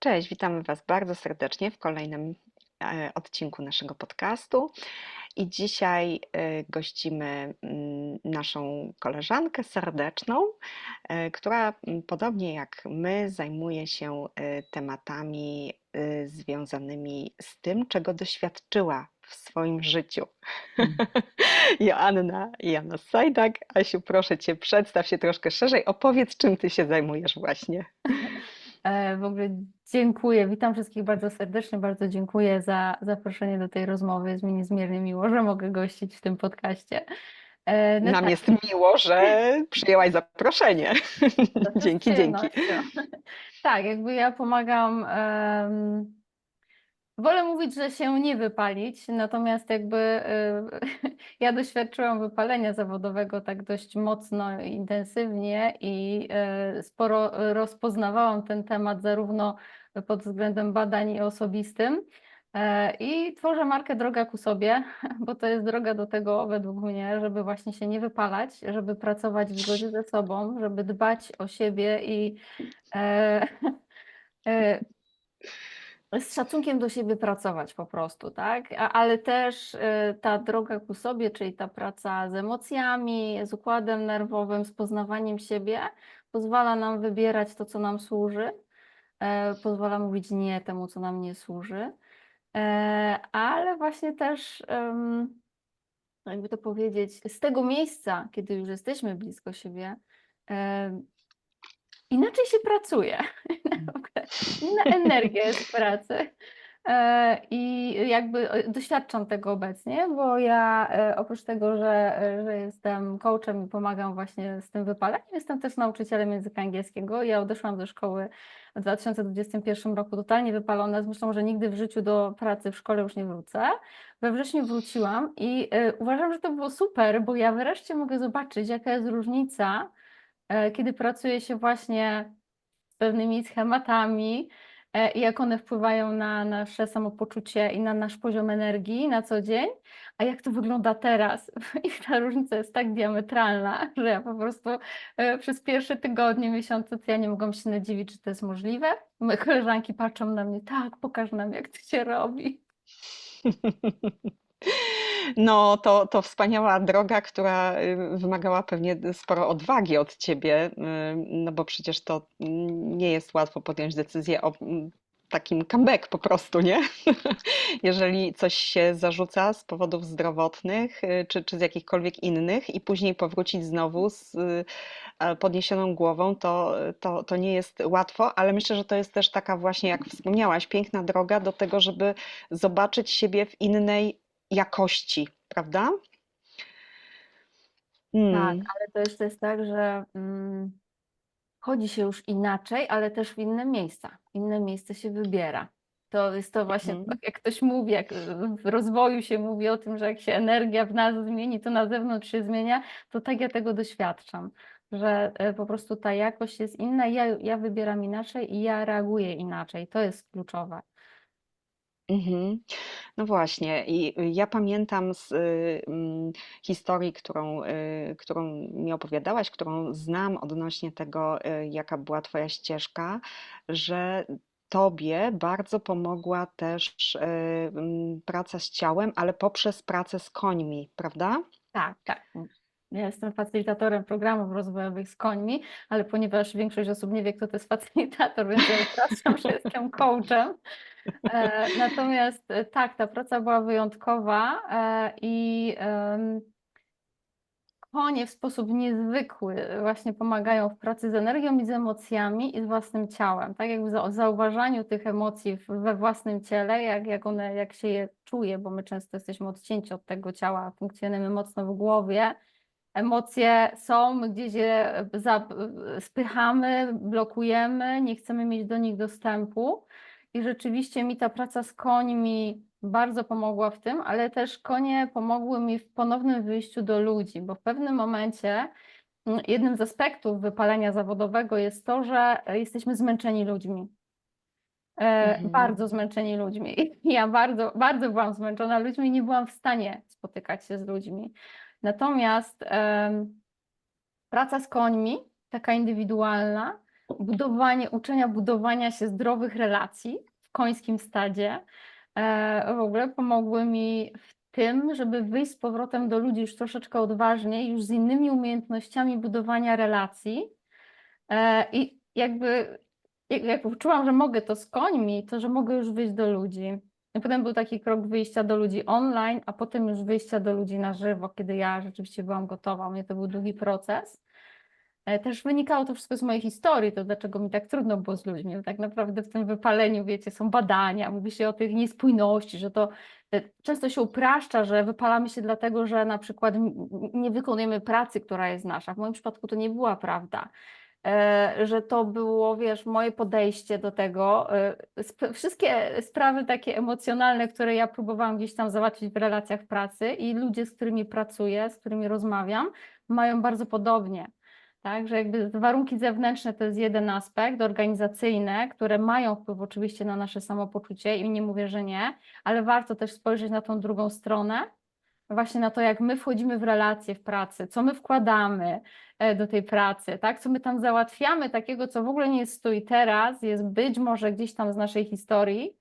Cześć, witamy Was bardzo serdecznie w kolejnym e, odcinku naszego podcastu. I dzisiaj e, gościmy mm, naszą koleżankę serdeczną, e, która mm, podobnie jak my zajmuje się tematami związanymi z tym, czego doświadczyła w swoim życiu. Mm. Joanna Jana Sajdak. Asiu, proszę Cię, przedstaw się troszkę szerzej, opowiedz, czym Ty się zajmujesz właśnie. W ogóle dziękuję, witam wszystkich bardzo serdecznie, bardzo dziękuję za zaproszenie do tej rozmowy. Jest mi niezmiernie miło, że mogę gościć w tym podcaście. E, No Nam tak, jest miło, że przyjęłaś zaproszenie. Dzięki, dzięki. przyjemnością. Tak, jakby ja pomagam. em, Wolę mówić, że się nie wypalić, natomiast jakby e, ja doświadczyłam wypalenia zawodowego tak dość mocno intensywnie i e, sporo rozpoznawałam ten temat zarówno pod względem badań i osobistym. E, I tworzę markę Droga ku sobie, bo to jest droga do tego według mnie, żeby właśnie się nie wypalać, żeby pracować w zgodzie ze sobą, żeby dbać o siebie i e, e, z szacunkiem do siebie pracować po prostu, tak? Ale też y, ta droga ku sobie, czyli ta praca z emocjami, z układem nerwowym, z poznawaniem siebie, pozwala nam wybierać to, co nam służy, e, pozwala mówić nie temu, co nam nie służy, e, ale właśnie też, jakby to powiedzieć, z tego miejsca, kiedy już jesteśmy blisko siebie, inaczej się pracuje. Energia jest w pracy. E, I jakby e, doświadczam tego obecnie, bo ja e, oprócz tego, że, że jestem coachem i pomagam właśnie z tym wypaleniem, jestem też nauczycielem języka angielskiego. Ja odeszłam do szkoły w 2021 roku totalnie wypalona, z myślą, że nigdy w życiu do pracy w szkole już nie wrócę. We wrześniu wróciłam i uważam, że to było super, bo ja wreszcie mogę zobaczyć, jaka jest różnica, kiedy pracuje się właśnie z pewnymi schematami, e, i jak one wpływają na nasze samopoczucie i na nasz poziom energii na co dzień, a jak to wygląda teraz. I ta różnica jest tak diametralna, że ja po prostu e, przez pierwsze tygodnie, miesiące, to ja nie mogłam się nadziwić, czy to jest możliwe. Moje koleżanki patrzą na mnie, tak, pokaż nam, jak to się robi. No, to, to wspaniała droga, która y, wymagała pewnie sporo odwagi od ciebie, y, no bo przecież to nie jest łatwo podjąć decyzję o mm, takim comeback po prostu, nie? Jeżeli coś się zarzuca z powodów zdrowotnych y, czy, czy z jakichkolwiek innych i później powrócić znowu z podniesioną głową, to, to, to nie jest łatwo, ale myślę, że to jest też taka właśnie, jak wspomniałaś, piękna droga do tego, żeby zobaczyć siebie w innej jakości, prawda? Tak, Mm, ale to jeszcze jest tak, że mm, chodzi się już inaczej, ale też w inne miejsca. Inne miejsce się wybiera. To jest to właśnie, mhm. tak jak ktoś mówi, jak w rozwoju się mówi o tym, że jak się energia w nas zmieni, to na zewnątrz się zmienia, to tak ja tego doświadczam, że e, po prostu ta jakość jest inna, ja, ja wybieram inaczej i ja reaguję inaczej. To jest kluczowe. Mhm. No właśnie, i y, ja pamiętam z y, mm, historii, którą, y, którą mi opowiadałaś, którą znam odnośnie tego, y, jaka była Twoja ścieżka, że Tobie bardzo pomogła też y, mm, praca z ciałem, ale poprzez pracę z końmi, prawda? Tak, tak. Ja jestem facylitatorem programów rozwojowych z końmi, ale ponieważ większość osób nie wie, kto to jest facylitator, więc ja jestem coachem. E, Natomiast e, tak, ta praca była wyjątkowa e, i konie w sposób niezwykły właśnie pomagają w pracy z energią i z emocjami i z własnym ciałem. Tak jakby za- zauważaniu tych emocji w- we własnym ciele, jak, jak one, jak się je czuje, bo my często jesteśmy odcięci od tego ciała, funkcjonujemy mocno w głowie. Emocje są, my gdzieś je spychamy, blokujemy, nie chcemy mieć do nich dostępu. I rzeczywiście mi ta praca z końmi bardzo pomogła w tym, ale też konie pomogły mi w ponownym wyjściu do ludzi, bo w pewnym momencie mm, jednym z aspektów wypalenia zawodowego jest to, że jesteśmy zmęczeni ludźmi. E, Mhm. Bardzo zmęczeni ludźmi. Ja bardzo, bardzo byłam zmęczona ludźmi i nie byłam w stanie spotykać się z ludźmi. Natomiast praca z końmi, taka indywidualna, budowanie, uczenia budowania się zdrowych relacji w końskim stadzie e, w ogóle pomogły mi w tym, żeby wyjść z powrotem do ludzi już troszeczkę odważniej, już z innymi umiejętnościami budowania relacji. E, I jakby jak, poczułam, że mogę to z końmi, to że mogę już wyjść do ludzi. I potem był taki krok wyjścia do ludzi online, a potem już wyjścia do ludzi na żywo, kiedy ja rzeczywiście byłam gotowa. U mnie to był długi proces. E, Też wynikało to wszystko z mojej historii, to dlaczego mi tak trudno było z ludźmi. Tak naprawdę w tym wypaleniu, wiecie, są badania, mówi się o tych niespójności, że to e, często się upraszcza, że wypalamy się dlatego, że na przykład nie wykonujemy pracy, która jest nasza. W moim przypadku to nie była prawda. E, Że to było, wiesz, moje podejście do tego. Wszystkie sprawy takie emocjonalne, które ja próbowałam gdzieś tam załatwić w relacjach pracy i ludzie, z którymi pracuję, z którymi rozmawiam, mają bardzo podobnie. Tak, że jakby warunki zewnętrzne to jest jeden aspekt, organizacyjne, które mają wpływ oczywiście na nasze samopoczucie i nie mówię, że nie, ale warto też spojrzeć na tą drugą stronę, właśnie na to, jak my wchodzimy w relacje w pracy, co my wkładamy e, do tej pracy, tak, co my tam załatwiamy takiego, co w ogóle nie jest tu i teraz, jest być może gdzieś tam z naszej historii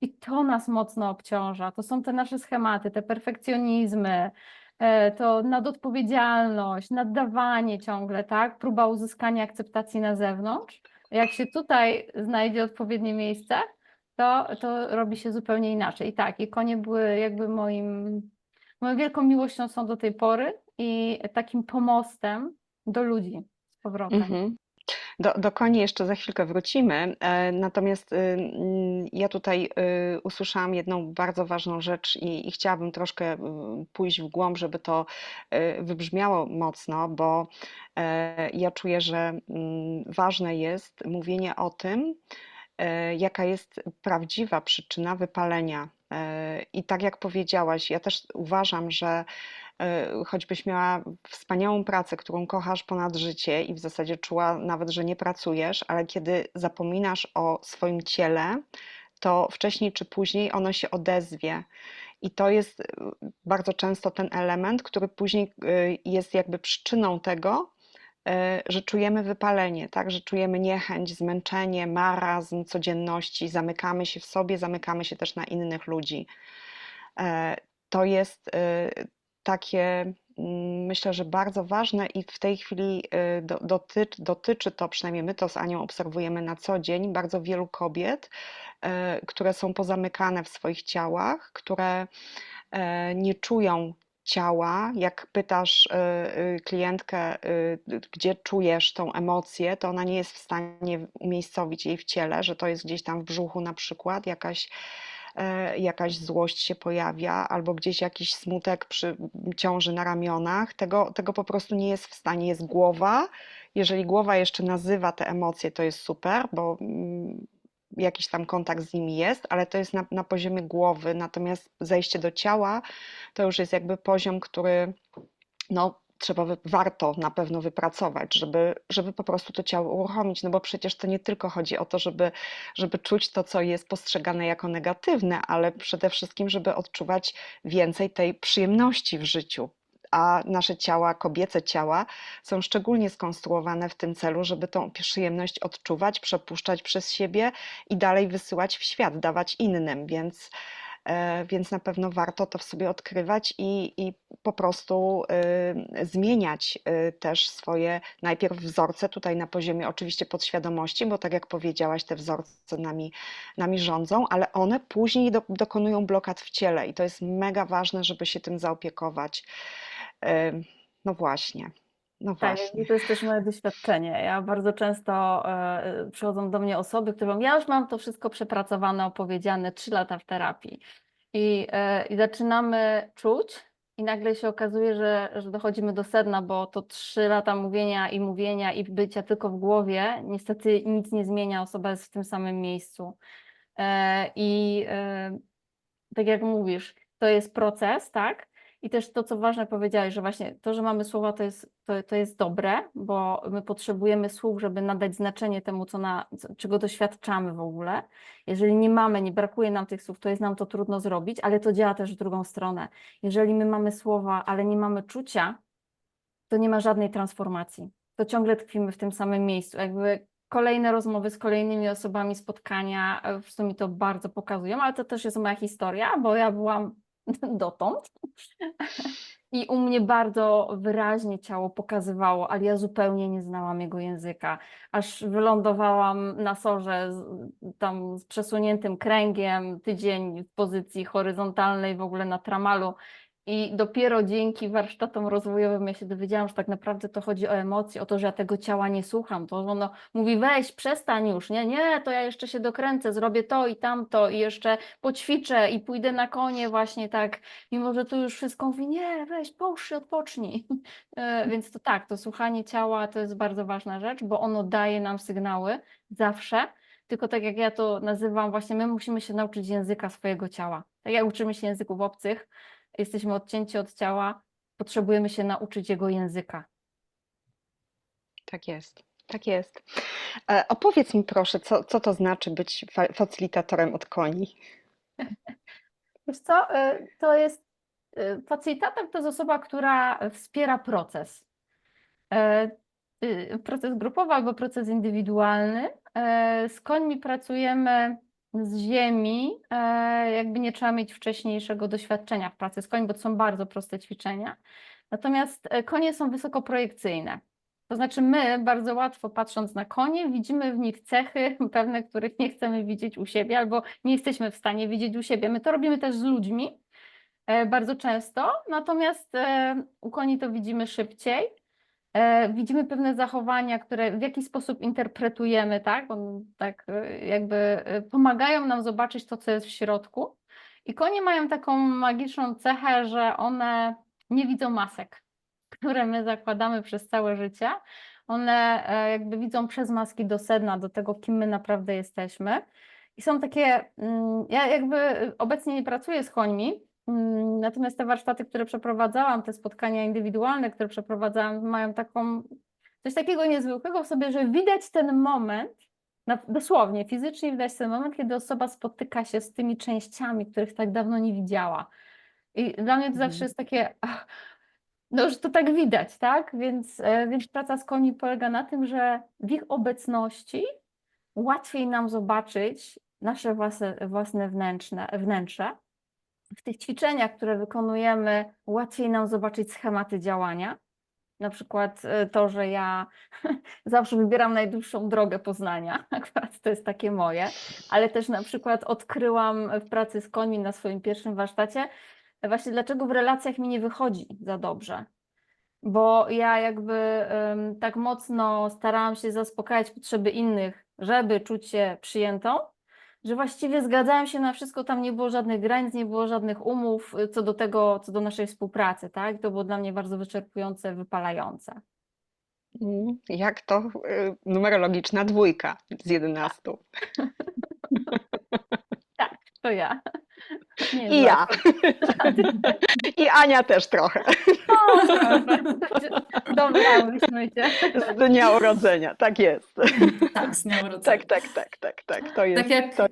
i to nas mocno obciąża. To są te nasze schematy, te perfekcjonizmy, to nadodpowiedzialność, naddawanie ciągle, tak? Próba uzyskania akceptacji na zewnątrz. Jak się tutaj znajdzie odpowiednie miejsce, to, to robi się zupełnie inaczej. I tak, i konie były jakby moim, moją wielką miłością są do tej pory i takim pomostem do ludzi z powrotem. Mhm. Do, do koni jeszcze za chwilkę wrócimy. E, Natomiast y, mm, ja tutaj y, usłyszałam jedną bardzo ważną rzecz i, i chciałabym troszkę y, pójść w głąb, żeby to wybrzmiało mocno, bo e, ja czuję, że mm, ważne jest mówienie o tym, e, jaka jest prawdziwa przyczyna wypalenia. I tak jak powiedziałaś, ja też uważam, że choćbyś miała wspaniałą pracę, którą kochasz ponad życie i w zasadzie czuła nawet, że nie pracujesz, ale kiedy zapominasz o swoim ciele, to wcześniej czy później ono się odezwie. I to jest y, bardzo często ten element, który później y, jest jakby przyczyną tego, że czujemy wypalenie, tak? Że czujemy niechęć, zmęczenie, marazm codzienności, zamykamy się w sobie, zamykamy się też na innych ludzi. E, To jest takie, mm, myślę, że bardzo ważne i w tej chwili y, do- dotyczy, dotyczy to, przynajmniej my to z Anią obserwujemy na co dzień, bardzo wielu kobiet, e, które są pozamykane w swoich ciałach, które e, nie czują ciała. Jak pytasz y, y, klientkę, y, gdzie czujesz tą emocję, to ona nie jest w stanie umiejscowić jej w ciele, że to jest gdzieś tam w brzuchu na przykład, jakaś jakaś złość się pojawia, albo gdzieś jakiś smutek przy ciąży na ramionach. Tego, tego po prostu nie jest w stanie. Jest głowa. Jeżeli głowa jeszcze nazywa te emocje, to jest super, bo mm, jakiś tam kontakt z nimi jest, ale to jest na, na poziomie głowy. Natomiast zejście do ciała to już jest jakby poziom, który no, trzeba, warto na pewno wypracować, żeby, żeby po prostu to ciało uruchomić, no bo przecież to nie tylko chodzi o to, żeby, żeby czuć to, co jest postrzegane jako negatywne, ale przede wszystkim, żeby odczuwać więcej tej przyjemności w życiu. A nasze ciała, kobiece ciała, są szczególnie skonstruowane w tym celu, żeby tą przyjemność odczuwać, przepuszczać przez siebie i dalej wysyłać w świat, dawać innym. Więc, więc na pewno warto to w sobie odkrywać i, i po prostu y, zmieniać y, też swoje najpierw wzorce tutaj na poziomie oczywiście podświadomości, bo tak jak powiedziałaś, te wzorce nami, nami rządzą, ale one później do, dokonują blokad w ciele i to jest mega ważne, żeby się tym zaopiekować. Y, No właśnie, no Tak, właśnie. jakby to jest też moje doświadczenie. Ja bardzo często e, przychodzą do mnie osoby, które mówią, ja już mam to wszystko przepracowane, opowiedziane, trzy lata w terapii. I, e, i zaczynamy czuć i nagle się okazuje, że, że dochodzimy do sedna, bo to trzy lata mówienia i mówienia i bycia tylko w głowie, niestety nic nie zmienia, osoba jest w tym samym miejscu. I e, tak jak mówisz, to jest proces, tak? I też to, co ważne powiedziałeś, że właśnie to, że mamy słowa, to jest, to, to jest dobre, bo my potrzebujemy słów, żeby nadać znaczenie temu, co na, czego doświadczamy w ogóle. Jeżeli nie mamy, nie brakuje nam tych słów, to jest nam to trudno zrobić, ale to działa też w drugą stronę. Jeżeli my mamy słowa, ale nie mamy czucia, to nie ma żadnej transformacji. To ciągle tkwimy w tym samym miejscu. Jakby kolejne rozmowy z kolejnymi osobami, spotkania, e, prostu mi to bardzo pokazują, ale to też jest moja historia, bo ja byłam dotąd. I u mnie bardzo wyraźnie ciało pokazywało, ale ja zupełnie nie znałam jego języka. Aż wylądowałam na sorze z, tam z przesuniętym kręgiem, tydzień w pozycji horyzontalnej, w ogóle na tramalu. I dopiero dzięki warsztatom rozwojowym ja się dowiedziałam, że tak naprawdę to chodzi o emocje, o to, że ja tego ciała nie słucham. To ono mówi, weź, przestań już, nie, nie, to ja jeszcze się dokręcę, zrobię to i tamto i jeszcze poćwiczę i pójdę na konie właśnie tak, mimo że tu już wszystko mówi, nie, weź, połóż się, odpocznij. E, Więc to tak, to słuchanie ciała to jest bardzo ważna rzecz, bo ono daje nam sygnały zawsze, tylko tak jak ja to nazywam, właśnie my musimy się nauczyć języka swojego ciała. Tak jak uczymy się języków obcych, jesteśmy odcięci od ciała, potrzebujemy się nauczyć jego języka. Tak jest, tak jest. E, opowiedz mi proszę, co, co to znaczy być fa- facylitatorem od koni? Wiesz co, y, to jest, y, facylitator to jest osoba, która wspiera proces. E, y, Proces grupowy albo proces indywidualny. E, Z końmi pracujemy z ziemi, e, jakby nie trzeba mieć wcześniejszego doświadczenia w pracy z końmi, bo to są bardzo proste ćwiczenia. Natomiast e, konie są wysokoprojekcyjne. To znaczy my bardzo łatwo patrząc na konie widzimy w nich cechy pewne, których nie chcemy widzieć u siebie albo nie jesteśmy w stanie widzieć u siebie. My to robimy też z ludźmi e, bardzo często, natomiast u koni to widzimy szybciej. E, Widzimy pewne zachowania, które w jakiś sposób interpretujemy, tak? On, tak e, jakby e, pomagają nam zobaczyć to, co jest w środku. I konie mają taką magiczną cechę, że one nie widzą masek, które my zakładamy przez całe życie. One jakby widzą przez maski do sedna, do tego, kim my naprawdę jesteśmy. I są takie, mm, ja jakby obecnie nie pracuję z końmi, natomiast te warsztaty, które przeprowadzałam, te spotkania indywidualne, które przeprowadzałam, mają taką, coś takiego niezwykłego w sobie, że widać ten moment, dosłownie, fizycznie widać ten moment, kiedy osoba spotyka się z tymi częściami, których tak dawno nie widziała. I dla mnie to zawsze Mhm. jest takie, no, że to tak widać, tak? Więc, e, więc praca z koni polega na tym, że w ich obecności łatwiej nam zobaczyć nasze własne, własne wnętrzne, wnętrze. W tych ćwiczeniach, które wykonujemy, łatwiej nam zobaczyć schematy działania. Na przykład e, to, że ja zawsze wybieram najdłuższą drogę poznania, akurat to jest takie moje, ale też na przykład odkryłam w pracy z końmi na swoim pierwszym warsztacie, właśnie dlaczego w relacjach mi nie wychodzi za dobrze. Bo ja jakby tak mocno starałam się zaspokajać potrzeby innych, żeby czuć się przyjętą, że właściwie zgadzałem się na wszystko, tam nie było żadnych granic, nie było żadnych umów y, co do tego, co do naszej współpracy, tak? To było dla mnie bardzo wyczerpujące, wypalające. Mm, Jak to y, numerologiczna dwójka z 11. To ja. Nie, I ja. I Ania też trochę. Dobrałyśmy się. Z dnia urodzenia. Tak jest. Tak, z dnia urodzenia. Tak, tak, tak, tak, tak. To jest Tak jak, to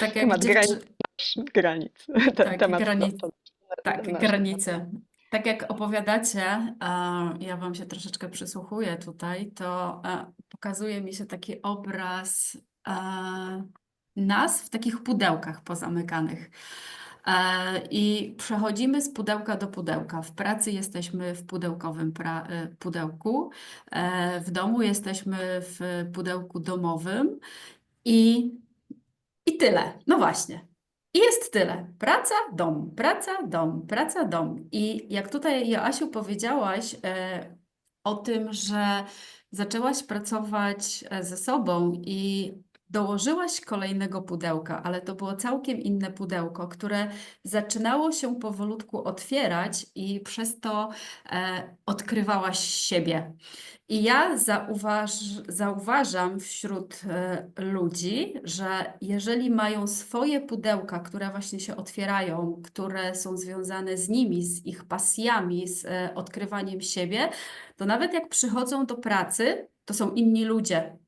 tak jak temat granic. dziewczy... granic. Te, Tak, temat granic. to- to- Tak, nasz- granice. Tak jak opowiadacie, ja Wam się troszeczkę przysłuchuję tutaj, to pokazuje mi się taki obraz nas w takich pudełkach pozamykanych. E, I przechodzimy z pudełka do pudełka. W pracy jesteśmy w pudełkowym e, pudełku, e, w domu jesteśmy w pudełku domowym i, i tyle. No właśnie. I jest tyle. Praca, dom, praca, dom, praca, dom. I jak tutaj, Joasiu, powiedziałaś o tym, że zaczęłaś pracować ze sobą i dołożyłaś kolejnego pudełka, ale to było całkiem inne pudełko, które zaczynało się powolutku otwierać i przez to e, odkrywałaś siebie. I ja zauważ, zauważam wśród e, ludzi, że jeżeli mają swoje pudełka, które właśnie się otwierają, które są związane z nimi, z ich pasjami, z e, odkrywaniem siebie, to nawet jak przychodzą do pracy, to są inni ludzie,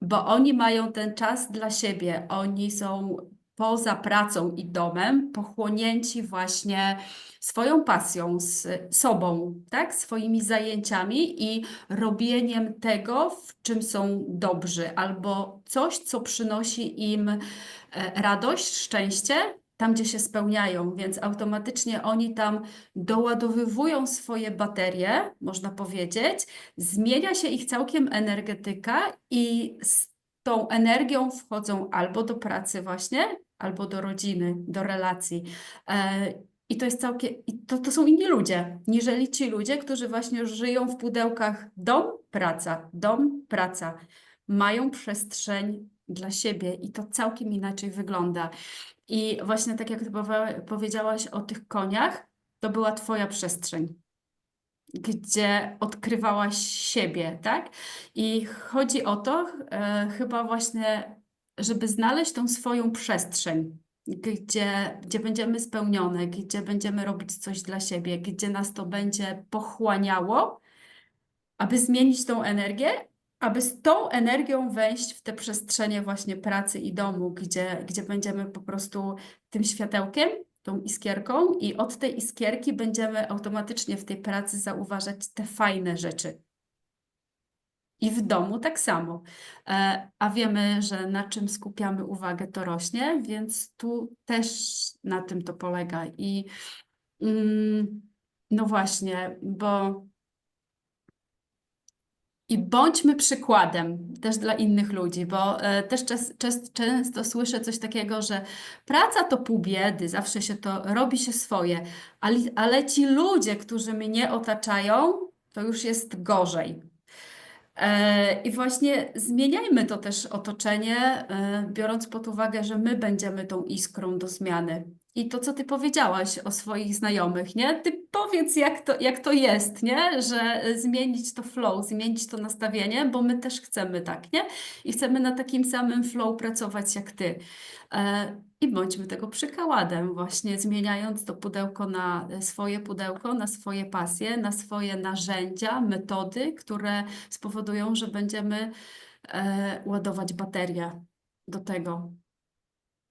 bo oni mają ten czas dla siebie, oni są poza pracą i domem, pochłonięci właśnie swoją pasją, z sobą, tak? Swoimi zajęciami i robieniem tego, w czym są dobrzy, albo coś, co przynosi im e, radość, szczęście, tam gdzie się spełniają, więc automatycznie oni tam doładowywują swoje baterie, można powiedzieć, zmienia się ich całkiem energetyka i z tą energią wchodzą albo do pracy właśnie, albo do rodziny, do relacji. E, I to jest całkiem, to, to są inni ludzie, niżeli ci ludzie, którzy właśnie żyją w pudełkach dom, praca, dom, praca. Mają przestrzeń dla siebie i to całkiem inaczej wygląda. I właśnie tak jak powiedziałaś o tych koniach, to była twoja przestrzeń gdzie odkrywałaś siebie, tak? I chodzi o to, e, chyba właśnie, żeby znaleźć tą swoją przestrzeń, gdzie, gdzie będziemy spełnione, gdzie będziemy robić coś dla siebie, gdzie nas to będzie pochłaniało, aby zmienić tą energię, aby z tą energią wejść w te przestrzenie właśnie pracy i domu, gdzie, gdzie będziemy po prostu tym światełkiem, tą iskierką i od tej iskierki będziemy automatycznie w tej pracy zauważać te fajne rzeczy. I w domu tak samo. E, A wiemy, że na czym skupiamy uwagę, to rośnie, więc tu też na tym to polega. I mm, no właśnie, bo i bądźmy przykładem też dla innych ludzi, bo e, też czas, czas, często słyszę coś takiego, że praca to pół biedy, zawsze się to robi się swoje, ale, ale ci ludzie, którzy mnie otaczają, to już jest gorzej. E, I właśnie zmieniajmy to też otoczenie, e, biorąc pod uwagę, że my będziemy tą iskrą do zmiany. I to, co ty powiedziałaś o swoich znajomych, nie? Ty powiedz, jak to, jak to jest, nie? Że e, zmienić to flow, zmienić to nastawienie, bo my też chcemy tak, nie? I chcemy na takim samym flow pracować jak ty. E, I bądźmy tego przykładem, właśnie zmieniając to pudełko na e, swoje pudełko, na swoje pasje, na swoje narzędzia, metody, które spowodują, że będziemy ładować baterię do tego.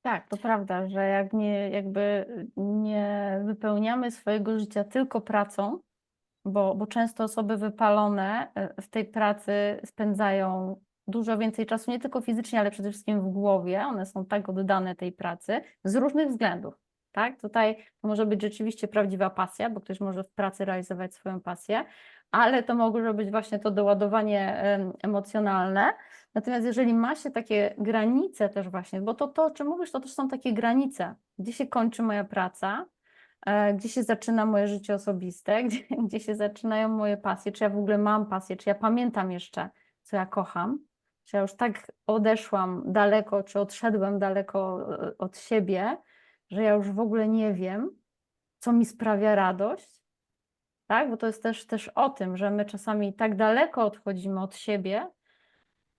Tak, to prawda, że jak nie, jakby nie wypełniamy swojego życia tylko pracą, bo, bo często osoby wypalone e, w tej pracy spędzają dużo więcej czasu, nie tylko fizycznie, ale przede wszystkim w głowie. One są tak oddane tej pracy z różnych względów. Tak? Tutaj to może być rzeczywiście prawdziwa pasja, bo ktoś może w pracy realizować swoją pasję, ale to może być właśnie to doładowanie em, emocjonalne. Natomiast jeżeli ma się takie granice też właśnie, bo to, to o czym mówisz, to też są takie granice, gdzie się kończy moja praca, e, gdzie się zaczyna moje życie osobiste, gdzie, gdzie się zaczynają moje pasje, czy ja w ogóle mam pasję, czy ja pamiętam jeszcze, co ja kocham, czy ja już tak odeszłam daleko, czy odszedłem daleko e, od siebie, że ja już w ogóle nie wiem, co mi sprawia radość, tak? Bo to jest też, też o tym, że my czasami tak daleko odchodzimy od siebie,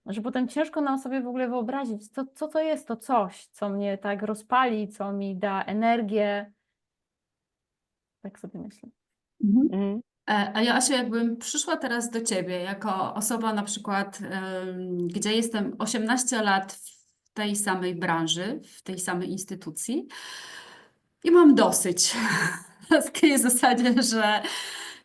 że potem ciężko nam sobie w ogóle wyobrazić, co, co to jest to coś, co mnie tak rozpali, co mi da energię. Tak sobie myślę. Mhm. E, A ja, Asiu, jakbym przyszła teraz do Ciebie jako osoba na przykład, gdzie jestem 18 lat w tej samej branży, w tej samej instytucji i mam dosyć. Na takiej zasadzie, że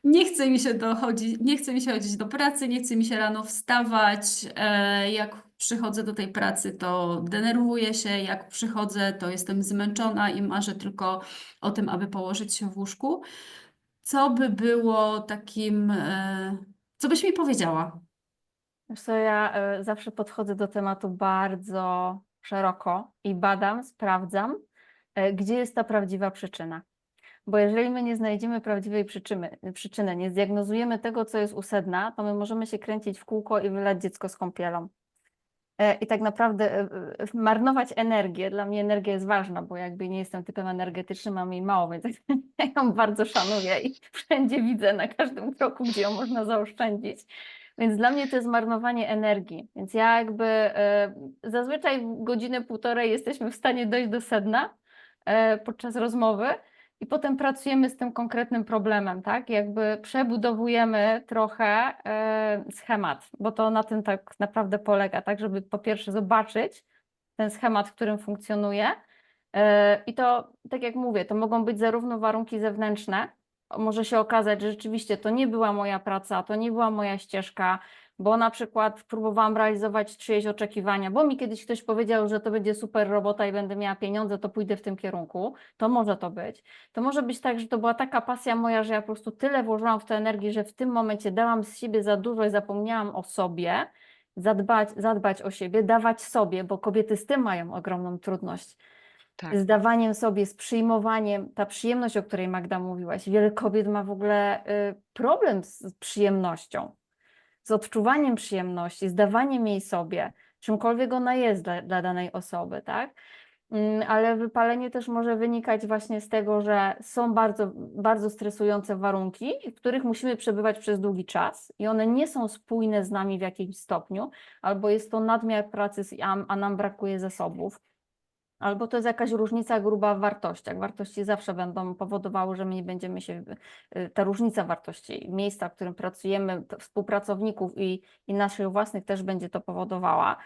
nie chce mi się dochodzić, nie chce mi się chodzić do pracy, nie chce mi się rano wstawać. e, Jak przychodzę do tej pracy, to denerwuję się. Jak przychodzę, to jestem zmęczona i marzę tylko o tym, aby położyć się w łóżku. Co by było takim, e, co byś mi powiedziała? Wiesz co, ja e, zawsze podchodzę do tematu bardzo szeroko i badam, sprawdzam, gdzie jest ta prawdziwa przyczyna. Bo jeżeli my nie znajdziemy prawdziwej przyczyny, przyczyny, nie zdiagnozujemy tego, co jest u sedna, to my możemy się kręcić w kółko i wylać dziecko z kąpielą. E, I tak naprawdę e, e, marnować energię, dla mnie energia jest ważna, bo jakby nie jestem typem energetycznym, mam jej mało, więc ja ją bardzo szanuję i wszędzie widzę na każdym kroku, gdzie ją można zaoszczędzić. Więc dla mnie to jest marnowanie energii. Więc ja jakby e, zazwyczaj godzinę, półtorej jesteśmy w stanie dojść do sedna podczas rozmowy i potem pracujemy z tym konkretnym problemem, tak? Jakby przebudowujemy trochę e, schemat, bo to na tym tak naprawdę polega, tak? Żeby po pierwsze zobaczyć ten schemat, w którym funkcjonuje E, I to, tak jak mówię, to mogą być zarówno warunki zewnętrzne, może się okazać, że rzeczywiście to nie była moja praca, to nie była moja ścieżka, bo na przykład próbowałam realizować czyjeś oczekiwania, bo mi kiedyś ktoś powiedział, że to będzie super robota i będę miała pieniądze, to pójdę w tym kierunku. To może to być. To może być tak, że to była taka pasja moja, że ja po prostu tyle włożyłam w to energii, że w tym momencie dałam z siebie za dużo i zapomniałam o sobie, zadbać, zadbać o siebie, dawać sobie, bo kobiety z tym mają ogromną trudność Tak. z dawaniem sobie, z przyjmowaniem, ta przyjemność, o której Magda mówiłaś. Wiele kobiet ma w ogóle y, problem z przyjemnością, z odczuwaniem przyjemności, z dawaniem jej sobie, czymkolwiek ona jest dla, dla danej osoby, tak? Mm, Ale wypalenie też może wynikać właśnie z tego, że są bardzo, bardzo stresujące warunki, w których musimy przebywać przez długi czas i one nie są spójne z nami w jakimś stopniu, albo jest to nadmiar pracy, a, a nam brakuje zasobów. Albo to jest jakaś różnica gruba w wartościach. Wartości zawsze będą powodowały, że my nie będziemy się, y, ta różnica wartości, miejsca, w którym pracujemy, współpracowników i, i naszych własnych też będzie to powodowała.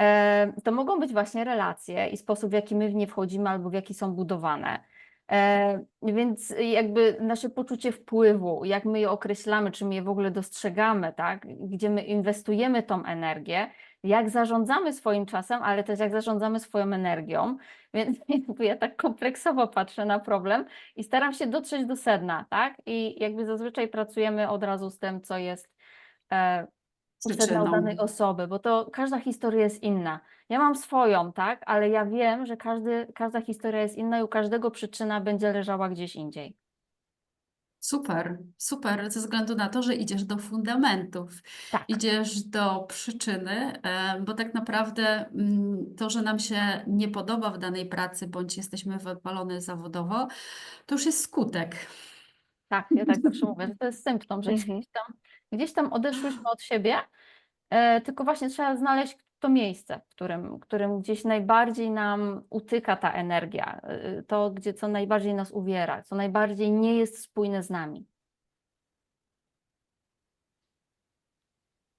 E, To mogą być właśnie relacje i sposób, w jaki my w nie wchodzimy albo w jaki są budowane. E, Więc jakby nasze poczucie wpływu, jak my je określamy, czy my je w ogóle dostrzegamy, tak? Gdzie my inwestujemy tą energię, jak zarządzamy swoim czasem, ale też jak zarządzamy swoją energią. Więc ja tak kompleksowo patrzę na problem i staram się dotrzeć do sedna, tak? I jakby zazwyczaj pracujemy od razu z tym, co jest e, Przyczyną. danej osoby, bo to każda historia jest inna. Ja mam swoją, tak? Ale ja wiem, że każdy, każda historia jest inna i u każdego przyczyna będzie leżała gdzieś indziej. Super, super, ze względu na to, że idziesz do fundamentów, Tak. idziesz do przyczyny, e, bo tak naprawdę mm, to, że nam się nie podoba w danej pracy, bądź jesteśmy wypalone zawodowo, to już jest skutek. Tak, ja tak zawsze mówię, że to jest symptom, że Mhm. gdzieś tam, gdzieś tam odeszłyśmy od siebie, e, tylko właśnie trzeba znaleźć to miejsce, w którym, którym gdzieś najbardziej nam utyka ta energia, e, to, gdzie co najbardziej nas uwiera, co najbardziej nie jest spójne z nami.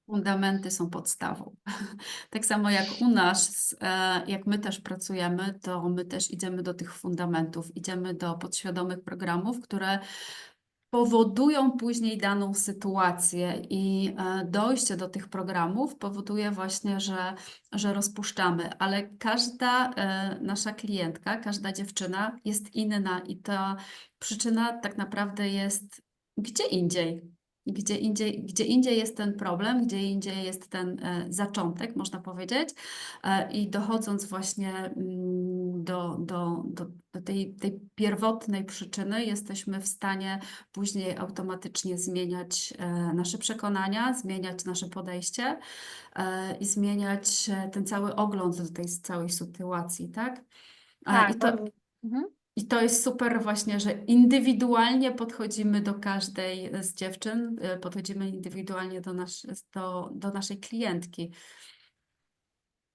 Fundamenty są podstawą. Tak samo jak u nas, e, jak my też pracujemy, to my też idziemy do tych fundamentów, idziemy do podświadomych programów, które powodują później daną sytuację i e, dojście do tych programów powoduje właśnie, że, że rozpuszczamy, ale każda e, nasza klientka, każda dziewczyna jest inna i ta przyczyna tak naprawdę jest gdzie indziej. Gdzie indziej, gdzie indziej jest ten problem, gdzie indziej jest ten e, zaczątek, można powiedzieć. E, I dochodząc właśnie mm, do, do, do, do tej, tej pierwotnej przyczyny, jesteśmy w stanie później automatycznie zmieniać e, nasze przekonania, zmieniać nasze podejście i zmieniać ten cały ogląd do tej całej sytuacji, tak? Tak, I to, Mhm. I to jest super właśnie, że indywidualnie podchodzimy do każdej z dziewczyn, y, podchodzimy indywidualnie do, nasz, do, do naszej klientki.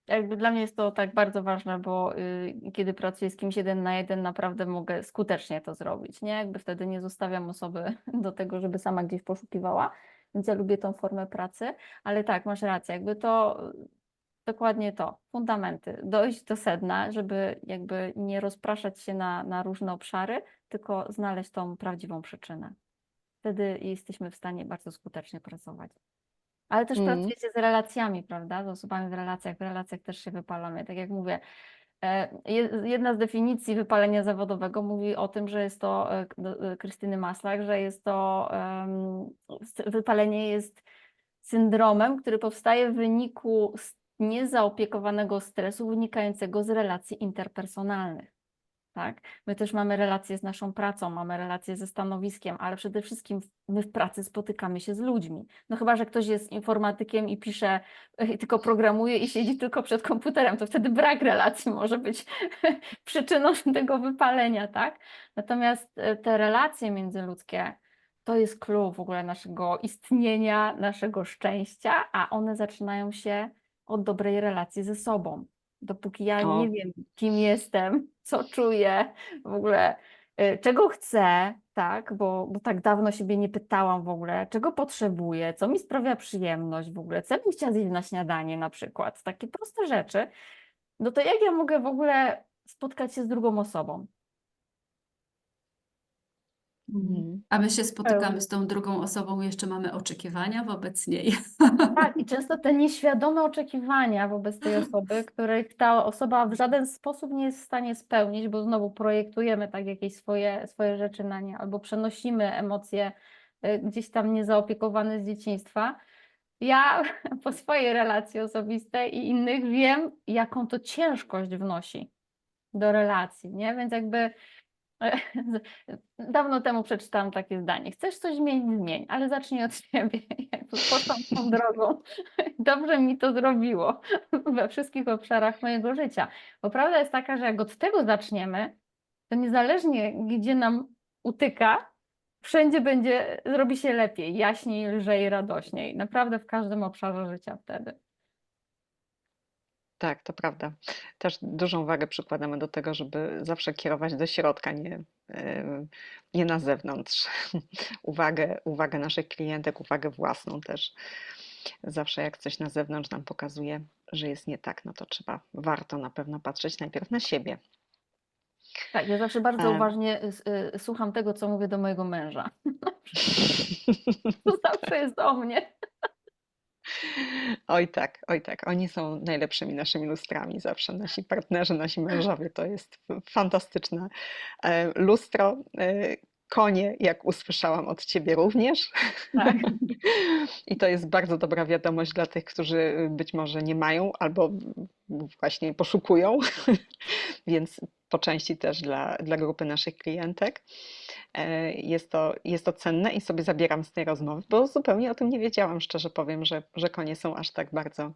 Jakby dla mnie jest to tak bardzo ważne, bo y, kiedy pracuję z kimś jeden na jeden, naprawdę mogę skutecznie to zrobić, nie? Jakby wtedy nie zostawiam osoby do tego, żeby sama gdzieś poszukiwała, więc ja lubię tą formę pracy, ale tak, masz rację, jakby to dokładnie to, fundamenty, dojść do sedna, żeby jakby nie rozpraszać się na, na różne obszary, tylko znaleźć tą prawdziwą przyczynę. Wtedy jesteśmy w stanie bardzo skutecznie pracować. Ale też Mm. pracujecie z relacjami, prawda? Z osobami w relacjach. W relacjach też się wypalamy. Tak jak mówię, e, je- jedna z definicji wypalenia zawodowego mówi o tym, że jest to, e, e, Krystyny Maslach, że jest to, wypalenie jest syndromem, który powstaje w wyniku niezaopiekowanego stresu wynikającego z relacji interpersonalnych. Tak? My też mamy relacje z naszą pracą, mamy relacje ze stanowiskiem, ale przede wszystkim my w pracy spotykamy się z ludźmi. No chyba, że ktoś jest informatykiem i pisze, e, tylko programuje i siedzi tylko przed komputerem, to wtedy brak relacji może być przyczyną tego wypalenia, tak? Natomiast e, te relacje międzyludzkie to jest clue w ogóle naszego istnienia, naszego szczęścia, a one zaczynają się od dobrej relacji ze sobą. Dopóki ja O. nie wiem, kim jestem, co czuję, w ogóle y, czego chcę, tak, bo, bo tak dawno siebie nie pytałam w ogóle, czego potrzebuję, co mi sprawia przyjemność w ogóle, co bym chciała zjeść na śniadanie na przykład, takie proste rzeczy, no to jak ja mogę w ogóle spotkać się z drugą osobą. Mhm. A my się spotykamy z tą drugą osobą, jeszcze mamy oczekiwania wobec niej. Tak, i często te nieświadome oczekiwania wobec tej osoby, których ta osoba w żaden sposób nie jest w stanie spełnić, bo znowu projektujemy tak jakieś swoje, swoje rzeczy na nie, albo przenosimy emocje y, gdzieś tam niezaopiekowane z dzieciństwa. Ja po swojej relacji osobistej i innych wiem, jaką to ciężkość wnosi do relacji, nie? Więc jakby dawno temu przeczytałam takie zdanie. Chcesz coś zmienić, zmień, ale zacznij od siebie. Poszłam tą drogą. Dobrze mi to zrobiło we wszystkich obszarach mojego życia. Bo prawda jest taka, że jak od tego zaczniemy, to niezależnie gdzie nam utyka, wszędzie będzie, zrobi się lepiej, jaśniej, lżej, radośniej. Naprawdę w każdym obszarze życia wtedy. Tak, to prawda. Też dużą wagę przykładamy do tego, żeby zawsze kierować do środka, nie, em, nie na zewnątrz. Uwagę, uwagę naszych klientek, uwagę własną też. Zawsze jak coś na zewnątrz nam pokazuje, że jest nie tak, no to trzeba, warto na pewno patrzeć najpierw na siebie. Tak, ja zawsze bardzo Em. uważnie y, s- y, słucham tego, co mówię do mojego męża. To zawsze jest o mnie. Oj tak, oj tak. Oni są najlepszymi naszymi lustrami zawsze. Nasi partnerzy, nasi mężowie to jest fantastyczne e, lustro. Konie, jak usłyszałam od ciebie również. Tak. I to jest bardzo dobra wiadomość dla tych, którzy być może nie mają albo właśnie poszukują, więc po części też dla, dla grupy naszych klientek. E, Jest to, jest to cenne i sobie zabieram z tej rozmowy, bo zupełnie o tym nie wiedziałam, szczerze powiem, że, że konie są aż tak bardzo,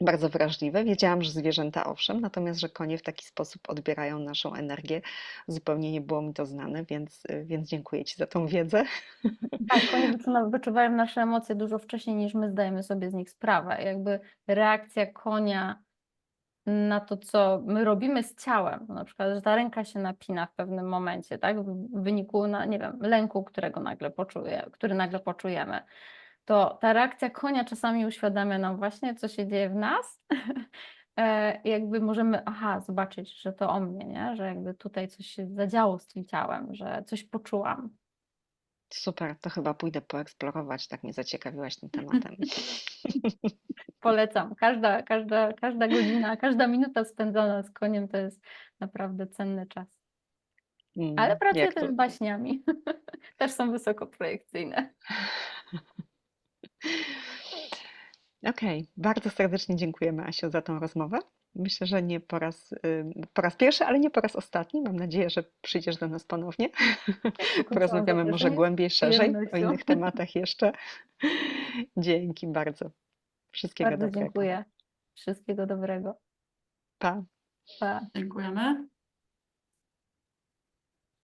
bardzo wrażliwe. Wiedziałam, że zwierzęta owszem, natomiast że konie w taki sposób odbierają naszą energię, zupełnie nie było mi to znane, więc, więc dziękuję Ci za tą wiedzę. Tak, konie wyczuwa- wyczuwają nasze emocje dużo wcześniej niż my zdajemy sobie z nich sprawę. Jakby reakcja konia na to, co my robimy z ciałem, na przykład, że ta ręka się napina w pewnym momencie, tak, w wyniku, na, nie wiem, lęku, którego nagle poczuje, który nagle poczujemy, to ta reakcja konia czasami uświadamia nam właśnie, co się dzieje w nas. E, jakby możemy, aha, zobaczyć, że to o mnie, nie? Że jakby tutaj coś się zadziało z tym ciałem, że coś poczułam. Super, to chyba pójdę poeksplorować, tak mnie zaciekawiłaś tym tematem. Polecam. Każda, każda, każda godzina, każda minuta spędzona z koniem to jest naprawdę cenny czas. Ale Mm, pracuję jak też to- baśniami. Też są wysokoprojekcyjne. Okej, bardzo serdecznie dziękujemy Asiu za tą rozmowę. Myślę, że nie po raz, y, po raz pierwszy, ale nie po raz ostatni. Mam nadzieję, że przyjdziesz do nas ponownie. Porozmawiamy może głębiej, szerzej o innych tematach jeszcze. Dzięki bardzo. Wszystkiego Bardzo dobrego. dziękuję. Wszystkiego dobrego. Pa. Pa. Dziękujemy.